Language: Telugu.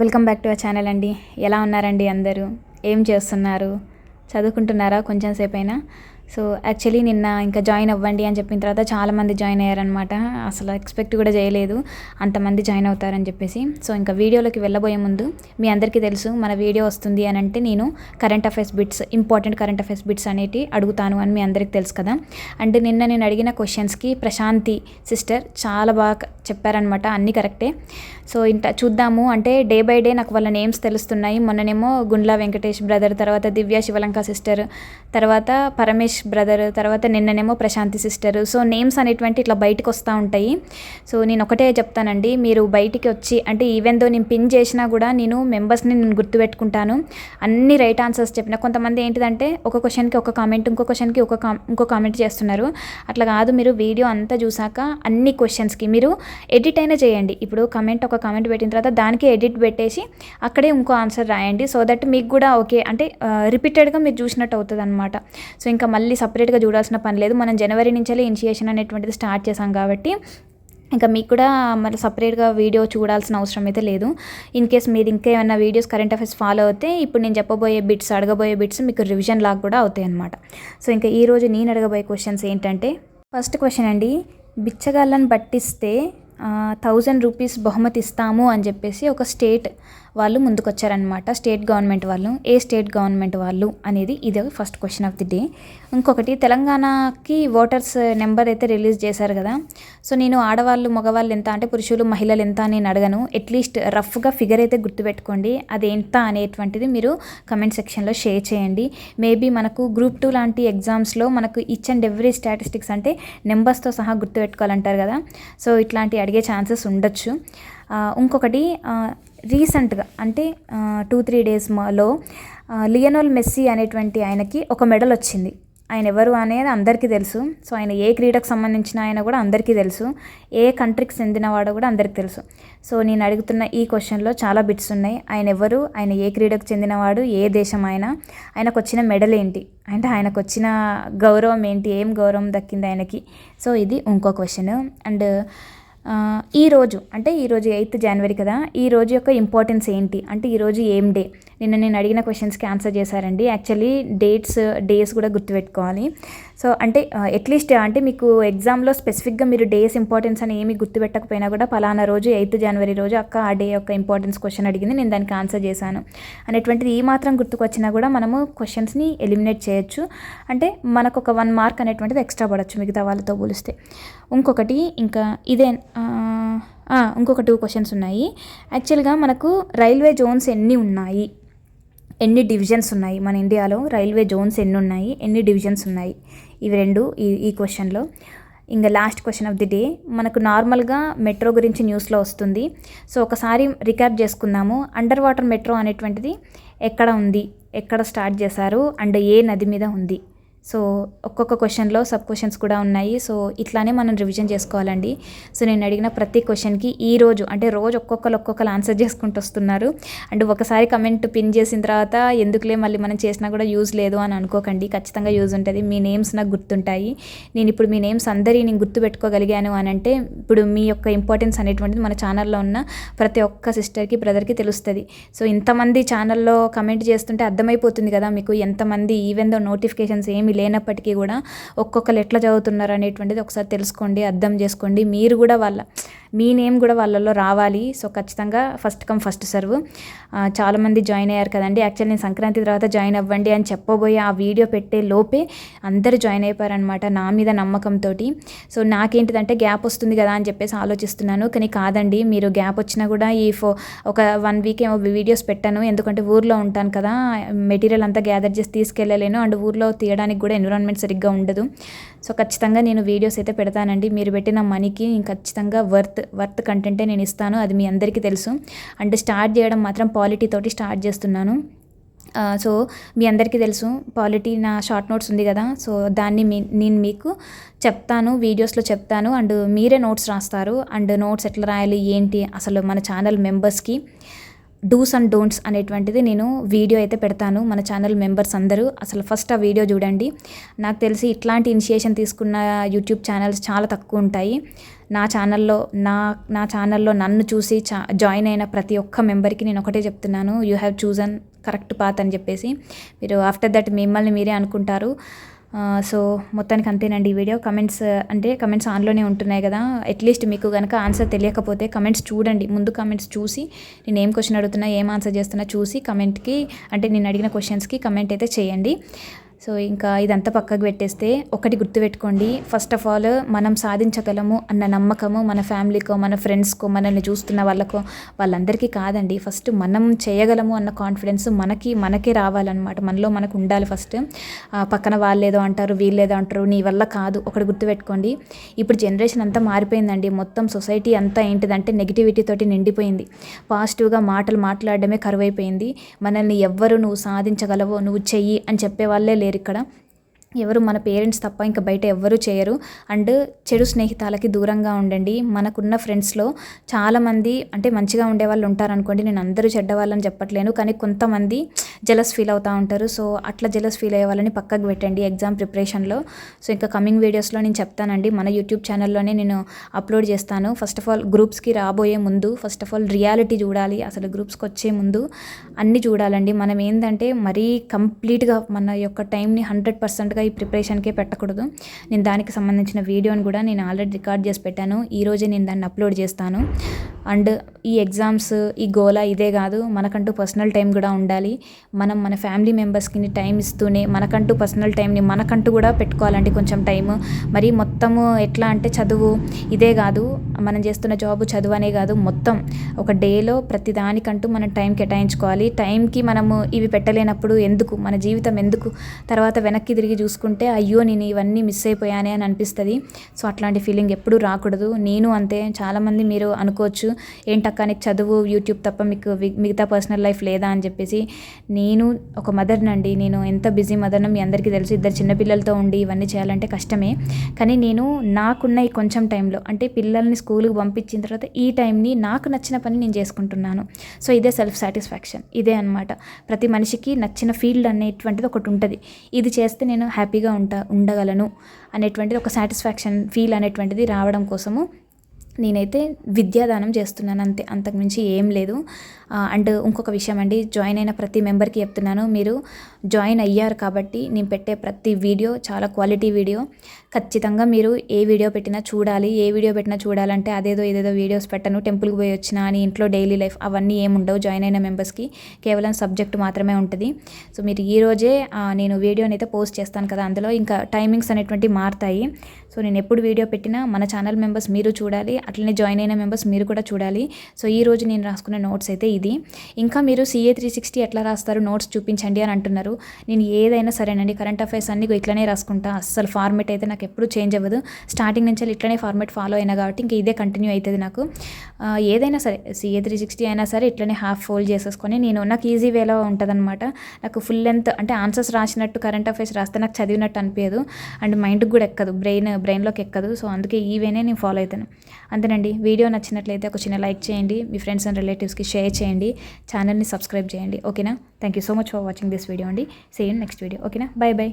Welcome back to our channel అండి. ఎలా ఉన్నారండి అందరూ? ఏం చేస్తున్నారు? చదువుకుంటున్నారా? కొంచెం సేపు అయినా సో యాక్చువల్లీ నిన్న ఇంకా జాయిన్ అవ్వండి అని చెప్పిన తర్వాత చాలామంది జాయిన్ అయ్యారనమాట అసలు ఎక్స్పెక్ట్ కూడా చేయలేదు. అంతమంది జాయిన్ అవుతారని చెప్పేసి. సో ఇంకా వీడియోలోకి వెళ్ళబోయే ముందు మీ అందరికీ తెలుసు మన వీడియో వస్తుంది అని అంటే నేను current affairs bits important current affairs bits అనేటి అడుగుతాను అని మీ అందరికీ తెలుసు కదా. అండ్ నిన్న నేను అడిగిన క్వశ్చన్స్కి ప్రశాంతి సిస్టర్ చాలా బాగా చెప్పారనమాట అన్నీ కరెక్టే సో ఇంత చూద్దాము అంటే డే బై డే నాకు వాళ్ళ నేమ్స్ తెలుస్తున్నాయి. మొన్ననేమో గుండ్లా వెంకటేష్ బ్రదర్ తర్వాత దివ్య శివలంక సిస్టర్ తర్వాత పరమేష్ బ్రదర్ తర్వాత నిన్ననేమో ప్రశాంతి సిస్టర్. సో నేమ్స్ అనేటువంటి ఇట్లా బయటకు వస్తూ ఉంటాయి. సో నేను ఒకటే చెప్తానండి. మీరు బయటికి వచ్చి అంటే ఈవెన్ దో నేను పిన్ చేసినా కూడా నేను మెంబర్స్ని నేను గుర్తుపెట్టుకుంటాను. అన్ని రైట్ ఆన్సర్స్ చెప్పిన. కొంతమంది ఏంటిదంటే ఒక క్వశ్చన్కి ఒక కామెంట్ ఇంకో క్వశ్చన్కి ఒక ఇంకో కామెంట్ చేస్తున్నారు. అట్లా కాదు మీరు వీడియో అంతా చూసాక అన్ని క్వశ్చన్స్కి మీరు ఎడిట్ అయినా చేయండి. ఇప్పుడు కమెంట్ ఒక కామెంట్ పెట్టిన తర్వాత దానికి ఎడిట్ పెట్టేసి అక్కడే ఇంకో ఆన్సర్ రాయండి. సో దట్ మీకు కూడా ఓకే అంటే రిపీటెడ్గా మీరు చూసినట్టు అవుతుంది అనమాట సో ఇంకా మళ్ళీ మళ్ళీ సపరేట్గా చూడాల్సిన పని లేదు. మనం జనవరి నుంచే ఇనిషియేషన్ అనేటువంటిది స్టార్ట్ చేసాం కాబట్టి ఇంకా మీకు కూడా మళ్ళీ సపరేట్గా వీడియో చూడాల్సిన అవసరం అయితే లేదు. ఇన్ కేస్ మీరు ఇంకా ఏమైనా వీడియోస్ కరెంట్ అఫైర్స్ ఫాలో అవుతే ఇప్పుడు నేను చెప్పబోయే బిట్స్ అడగబోయే బిట్స్ మీకు రివిజన్ లాగా కూడా అవుతాయి అనమాట సో ఇంకా ఈరోజు నేను అడగబోయే క్వశ్చన్స్ ఏంటంటే ఫస్ట్ క్వశ్చన్ అండి బిచ్చగాళ్ళని పట్టిస్తే థౌజండ్ రూపీస్ బహుమతి ఇస్తాము అని చెప్పేసి ఒక స్టేట్ వాళ్ళు ముందుకొచ్చారనమాట స్టేట్ గవర్నమెంట్ వాళ్ళు. ఏ స్టేట్ గవర్నమెంట్ వాళ్ళు అనేది ఇది first question of the day ఇంకొకటి తెలంగాణకి ఓటర్స్ నెంబర్ అయితే రిలీజ్ చేశారు కదా. సో నేను ఆడవాళ్ళు మగవాళ్ళు ఎంత అంటే పురుషులు మహిళలు ఎంత అని నేను అడగను. అట్లీస్ట్ రఫ్గా ఫిగర్ అయితే గుర్తుపెట్టుకోండి. అది ఎంత అనేటువంటిది మీరు కమెంట్ సెక్షన్లో షేర్ చేయండి. మేబీ మనకు గ్రూప్ టూ లాంటి ఎగ్జామ్స్లో మనకు ఈచ్ అండ్ ఎవ్రీ స్టాటిస్టిక్స్ అంటే నెంబర్స్తో సహా గుర్తుపెట్టుకోవాలంటారు కదా. సో ఇట్లాంటి అడిగే ఛాన్సెస్ ఉండొచ్చు. ఇంకొకటి రీసెంట్గా అంటే టూ త్రీ డేస్లో లియనోల్ మెస్సీ అనేటువంటి ఆయనకి ఒక మెడల్ వచ్చింది. ఆయన ఎవరు అనేది అందరికీ తెలుసు. సో ఆయన ఏ క్రీడకు సంబంధించిన ఆయన కూడా అందరికీ తెలుసు. ఏ కంట్రీకి చెందినవాడో కూడా అందరికీ తెలుసు. సో నేను అడుగుతున్న ఈ క్వశ్చన్లో చాలా బిట్స్ ఉన్నాయి. ఆయన ఎవరు? ఆయన ఏ క్రీడకు చెందినవాడు ఏ దేశం ఆయన? ఆయనకు వచ్చిన మెడల్ ఏంటి? అంటే ఆయనకు వచ్చిన గౌరవం ఏంటి? ఏం గౌరవం దక్కింది ఆయనకి? సో ఇది ఇంకో క్వశ్చన్. అండ్ ఈరోజు అంటే ఈరోజు ఎయిత్ జనవరి కదా ఈ రోజు యొక్క ఇంపార్టెన్స్ ఏంటి? అంటే ఈరోజు ఏం డే నిన్న నేను అడిగిన క్వశ్చన్స్కి ఆన్సర్ చేశారండి. యాక్చువల్లీ డేట్స్ డేస్ కూడా గుర్తుపెట్టుకోవాలి. సో అంటే అట్లీస్ట్ అంటే మీకు ఎగ్జామ్లో స్పెసిఫిక్గా మీరు డేస్ ఇంపార్టెన్స్ అని ఏమి గుర్తుపెట్టకపోయినా కూడా పలానా రోజు ఎయిత్ జనవరి రోజు అక్క ఆ డే యొక్క ఇంపార్టెన్స్ క్వశ్చన్ అడిగింది నేను దానికి ఆన్సర్ చేశాను. అనేటువంటిది ఈ మాత్రం గుర్తుకొచ్చినా కూడా మనము క్వశ్చన్స్ని ఎలిమినేట్ చేయొచ్చు. అంటే మనకు ఒక వన్ మార్క్ అనేటువంటిది ఎక్స్ట్రా పడవచ్చు మిగతా వాళ్ళతో పోలిస్తే. ఇంకొకటి ఇంకా ఇదే ఇంకొక టూ క్వశ్చన్స్ ఉన్నాయి. యాక్చువల్గా మనకు రైల్వే జోన్స్ ఎన్ని ఉన్నాయి? ఎన్ని డివిజన్స్ ఉన్నాయి మన ఇండియాలో? రైల్వే జోన్స్ ఎన్ని ఉన్నాయి ఎన్ని డివిజన్స్ ఉన్నాయి? ఇవి రెండు ఈ ఈ క్వశ్చన్లో. ఇంకా last question of the day. మనకు నార్మల్గా మెట్రో గురించి న్యూస్లో వస్తుంది. సో ఒకసారి రికాప్ చేసుకుందాము. అండర్ వాటర్ మెట్రో అనేటువంటిది ఎక్కడ ఉంది? ఎక్కడ స్టార్ట్ చేశారు? అండ్ ఏ నది మీద ఉంది? సో ఒక్కొక్క క్వశ్చన్లో సబ్ క్వశ్చన్స్ కూడా ఉన్నాయి. సో ఇట్లానే మనం రివిజన్ చేసుకోవాలండి. సో నేను అడిగిన ప్రతి క్వశ్చన్కి ఈ రోజు అంటే రోజు ఒక్కొక్కరు ఒక్కొక్కరు ఆన్సర్ చేసుకుంటూ వస్తున్నారు. అండ్ ఒకసారి కమెంట్ పిన్ చేసిన తర్వాత ఎందుకులే మళ్ళీ మనం చేసినా కూడా యూజ్ లేదు అని అనుకోకండి. ఖచ్చితంగా యూజ్ ఉంటుంది. మీ నేమ్స్ నాకు గుర్తుంటాయి. నేను ఇప్పుడు మీ నేమ్స్ అందరి నేను గుర్తుపెట్టుకోగలిగాను అని అంటే ఇప్పుడు మీ యొక్క ఇంపార్టెన్స్ అనేటువంటిది మన ఛానల్లో ఉన్న ప్రతి ఒక్క సిస్టర్కి బ్రదర్కి తెలుస్తుంది. సో ఇంతమంది ఛానల్లో కమెంట్ చేస్తుంటే అర్థమైపోతుంది కదా మీకు ఎంతమంది ఈవెన్ దో నోటిఫికేషన్స్ ఏమి లేనప్పటికీ కూడా ఒక్కొక్కరు ఎట్లా చదువుతున్నారు అనేటువంటిది ఒకసారి తెలుసుకోండి అర్థం చేసుకోండి. మీరు కూడా వాళ్ళ మీ నేమ్ కూడా వాళ్ళల్లో రావాలి. సో ఖచ్చితంగా ఫస్ట్ కమ్ ఫస్ట్ సర్వ్ చాలామంది జాయిన్ అయ్యారు కదండి. యాక్చువల్ నేను సంక్రాంతి తర్వాత జాయిన్ అవ్వండి అని చెప్పబోయే ఆ వీడియో పెట్టే లోపే అందరూ జాయిన్ అయిపోయారనమాట నా మీద నమ్మకంతో సో నాకేంటిదంటే గ్యాప్ వస్తుంది కదా అని చెప్పేసి ఆలోచిస్తున్నాను. కానీ కాదండి మీరు గ్యాప్ వచ్చినా కూడా ఈ ఫో ఒక వన్ వీక్ ఏమో వీడియోస్ పెట్టాను. ఎందుకంటే ఊర్లో ఉంటాను కదా మెటీరియల్ అంతా గ్యాదర్ చేసి తీసుకెళ్ళలేను. అండ్ ఊర్లో తీయడానికి కూడా ఎన్విరాన్మెంట్ సరిగ్గా ఉండదు. సో ఖచ్చితంగా నేను వీడియోస్ అయితే పెడతానండి. మీరు పెట్టిన మనీకి ఖచ్చితంగా వర్త్ వర్త్ కంటెంటే నేను ఇస్తాను. అది మీ అందరికీ తెలుసు. అండ్ స్టార్ట్ చేయడం మాత్రం పాలిటీ తోటి స్టార్ట్ చేస్తున్నాను. సో మీ అందరికీ తెలుసు పాలిటీ నా షార్ట్ నోట్స్ ఉంది కదా. సో దాన్ని మీ నేను మీకు చెప్తాను వీడియోస్లో చెప్తాను. అండ్ మీరే నోట్స్ రాస్తారు. అండ్ నోట్స్ ఎట్లా రాయాలి ఏంటి? అసలు మన ఛానల్ మెంబర్స్కి డూస్ అండ్ డోంట్స్ అనేటువంటిది నేను వీడియో అయితే పెడతాను మన ఛానల్ మెంబర్స్ అందరూ. అసలు ఫస్ట్ ఆ వీడియో చూడండి. నాకు తెలిసి ఇట్లాంటి ఇనిషియేషన్ తీసుకున్న యూట్యూబ్ ఛానల్స్ చాలా తక్కువ ఉంటాయి. నా ఛానల్లో నా నా ఛానల్లో నన్ను చూసి చా జాయిన్ అయిన ప్రతి ఒక్క మెంబర్కి నేను ఒకటే చెప్తున్నాను. You have chosen correct path అని చెప్పేసి. మీరు ఆఫ్టర్ దట్ మిమ్మల్ని మీరే అనుకుంటారు. సో మొత్తానికి అంతేనండి ఈ వీడియో. కమెంట్స్ అంటే కమెంట్స్ ఆన్లోనే ఉంటున్నాయి కదా. అట్లీస్ట్ మీకు కనుక ఆన్సర్ తెలియకపోతే కమెంట్స్ చూడండి. ముందు కమెంట్స్ చూసి నేను ఏం క్వశ్చన్ అడుగుతున్నా ఏం ఆన్సర్ చేస్తున్నా చూసి కమెంట్కి అంటే నేను అడిగిన క్వశ్చన్స్కి కమెంట్ అయితే చేయండి. సో ఇంకా ఇదంతా పక్కకు పెట్టేస్తే ఒకటి గుర్తుపెట్టుకోండి. ఫస్ట్ ఆఫ్ ఆల్ మనం సాధించగలము అన్న నమ్మకము మన ఫ్యామిలీకో మన ఫ్రెండ్స్కో మనల్ని చూస్తున్న వాళ్ళకో వాళ్ళందరికీ కాదండి. ఫస్ట్ మనం చేయగలము అన్న కాన్ఫిడెన్స్ మనకి మనకే రావాలన్నమాట. మనలో మనకు ఉండాలి ఫస్ట్ పక్కన వాళ్ళేదో అంటారు వీళ్ళేదో అంటారు నీ వల్ల కాదు. ఒకటి గుర్తుపెట్టుకోండి. ఇప్పుడు జనరేషన్ అంతా మారిపోయిందండి. మొత్తం సొసైటీ అంతా ఏంటిదంటే నెగిటివిటీతోటి నిండిపోయింది. పాజిటివ్గా మాటలు మాట్లాడడమే కరువైపోయింది. మనల్ని ఎవ్వరు నువ్వు సాధించగలవో నువ్వు చెయ్యి అని చెప్పే వాళ్ళే లేరు. ఇక్కడ ఎవరు మన పేరెంట్స్ తప్ప ఇంకా బయట ఎవ్వరూ చేయరు. అండ్ చెడు స్నేహితాలకి దూరంగా ఉండండి. మనకున్న ఫ్రెండ్స్లో చాలామంది అంటే మంచిగా ఉండే వాళ్ళు ఉంటారనుకోండి. నేను అందరూ చెడ్డవాళ్ళని చెప్పట్లేను. కానీ కొంతమంది జలస్ ఫీల్ అవుతూ ఉంటారు. సో అట్లా జలస్ ఫీల్ అయ్యే వాళ్ళని పక్కకు పెట్టండి ఎగ్జామ్ ప్రిపరేషన్లో సో ఇంకా కమింగ్ వీడియోస్లో నేను చెప్తానండి. మన యూట్యూబ్ ఛానల్లోనే నేను అప్లోడ్ చేస్తాను. ఫస్ట్ ఆఫ్ ఆల్ గ్రూప్స్కి రాబోయే ముందు ఫస్ట్ ఆఫ్ ఆల్ రియాలిటీ చూడాలి. అసలు గ్రూప్స్కి వచ్చే ముందు అన్నీ చూడాలండి. మనం ఏంటంటే మరీ కంప్లీట్గా మన యొక్క టైంని హండ్రెడ్ పర్సెంట్గా ఈ ప్రిపరేషన్కే పెట్టకూడదు. నేను దానికి సంబంధించిన వీడియోని కూడా నేను ఆల్రెడీ రికార్డ్ చేసి పెట్టాను. ఈరోజే నేను దాన్ని అప్లోడ్ చేస్తాను. అండ్ ఈ ఎగ్జామ్స్ ఈ గోలా ఇదే కాదు మనకంటూ పర్సనల్ టైం కూడా ఉండాలి. మనం మన ఫ్యామిలీ మెంబర్స్కి టైం ఇస్తూనే మనకంటూ పర్సనల్ టైంని మనకంటూ కూడా పెట్టుకోవాలండి కొంచెం టైం మరి మొత్తము ఎట్లా అంటే చదువు ఇదే కాదు మనం చేస్తున్న జాబ్ చదువు అనే కాదు మొత్తం ఒక డేలో ప్రతి దానికంటూ మనం టైం కేటాయించుకోవాలి. టైంకి మనము ఇవి పెట్టలేనప్పుడు ఎందుకు మన జీవితం ఎందుకు తర్వాత వెనక్కి తిరిగి చూసుకుంటే అయ్యో నేను ఇవన్నీ మిస్ అయిపోయానే అని అనిపిస్తుంది. సో అట్లాంటి ఫీలింగ్ ఎప్పుడూ రాకూడదు. నేను అంతే. చాలామంది మీరు అనుకోవచ్చు ఏంటక్క నీకు చదువు యూట్యూబ్ తప్ప మీకు మిగతా పర్సనల్ లైఫ్ లేదా? అని చెప్పేసి. నేను ఒక మదర్నండి నేను ఎంత బిజీ మదర్నో మీ అందరికీ తెలుసు. ఇద్దరు చిన్నపిల్లలతో ఉండి ఇవన్నీ చేయాలంటే కష్టమే. కానీ నేను నాకున్న ఈ కొంచెం టైంలో అంటే పిల్లల్ని స్కూల్కి పంపించిన తర్వాత ఈ టైంని నాకు నచ్చిన పని నేను చేసుకుంటున్నాను. సో ఇదే సెల్ఫ్ సాటిస్ఫాక్షన్ ఇదే అనమాట ప్రతి మనిషికి నచ్చిన ఫీల్డ్ అనేటువంటిది ఒకటి ఉంటుంది. ఇది చేస్తే నేను హ్యాపీ హ్యాపీగా ఉంటా ఉండగలను అనేటువంటిది ఒక సాటిస్ఫాక్షన్ ఫీల్ అనేటువంటిది రావడం కోసము నేనైతే విద్యాదానం చేస్తున్నాను అంతే అంతకుమించి ఏం లేదు. అండ్ ఇంకొక విషయం అండి జాయిన్ అయిన ప్రతి మెంబర్కి చెప్తున్నాను మీరు జాయిన్ అయ్యారు కాబట్టి నేను పెట్టే ప్రతి వీడియో చాలా క్వాలిటీ వీడియో. ఖచ్చితంగా మీరు ఏ వీడియో పెట్టినా చూడాలి. ఏ వీడియో పెట్టినా చూడాలంటే అదేదో ఏదేదో వీడియోస్ పెట్టను. టెంపుల్కి పోయి వచ్చిన అని ఇంట్లో డైలీ లైఫ్ అవన్నీ ఏముండవు జాయిన్ అయిన మెంబర్స్కి కేవలం సబ్జెక్ట్ మాత్రమే ఉంటుంది. సో మీరు ఈరోజే నేను వీడియోని అయితే పోస్ట్ చేస్తాను కదా అందులో. ఇంకా టైమింగ్స్ అనేటువంటి మారుతాయి. సో నేను ఎప్పుడు వీడియో పెట్టినా మన ఛానల్ మెంబర్స్ మీరు చూడాలి. అట్లనే జాయిన్ అయిన మెంబర్స్ మీరు కూడా చూడాలి. సో ఈ రోజు నేను రాసుకున్న నోట్స్ అయితే ఇది. ఇంకా మీరు సిఏ త్రీ సిక్స్టీ ఎట్లా రాస్తారు? నోట్స్ చూపించండి అని అంటున్నారు. నేను ఏదైనా సరేనండి కరెంట్ అఫైర్స్ అన్ని ఇట్లనే రాసుకుంటా. అస్సలు ఫార్మేట్ అయితే నాకు ఎప్పుడు చేంజ్ అవ్వదు. స్టార్టింగ్ నుంచి ఇట్లనే ఫార్మేట్ ఫాలో అయినా కాబట్టి ఇంకా ఇదే కంటిన్యూ అవుతుంది నాకు. ఏదైనా సరే సిఏ త్రీ సిక్స్టీ అయినా సరే ఇట్లనే హాఫ్ ఫోల్డ్ చేసేసుకొని నేను నాకు ఈజీ వేలో ఉంటుందన్నమాట. నాకు ఫుల్ లెంత్ అంటే ఆన్సర్స్ రాసినట్టు కరెంట్ అఫైర్స్ రాస్తే నాకు చదివినట్టు అనిపించదు అండ్ మైండ్కి కూడా ఎక్కదు. బ్రెయిన్ బ్రెయిన్లోకి ఎక్కదు. సో అందుకే ఈ వేనే నేను ఫాలో అవుతాను అంతేనండి. వీడియో నచ్చినట్లయితే ఒక చిన్న లైక్ చేయండి. మీ ఫ్రెండ్స్ అండ్ రిలేటివ్స్కి షేర్ చేయండి. ఛానల్ని సబ్స్క్రైబ్ చేయండి. ఓకేనా thank you so much for watching this video అండి. సేమ్ నెక్స్ట్ వీడియో ఓకేనా బాయ్ బాయ్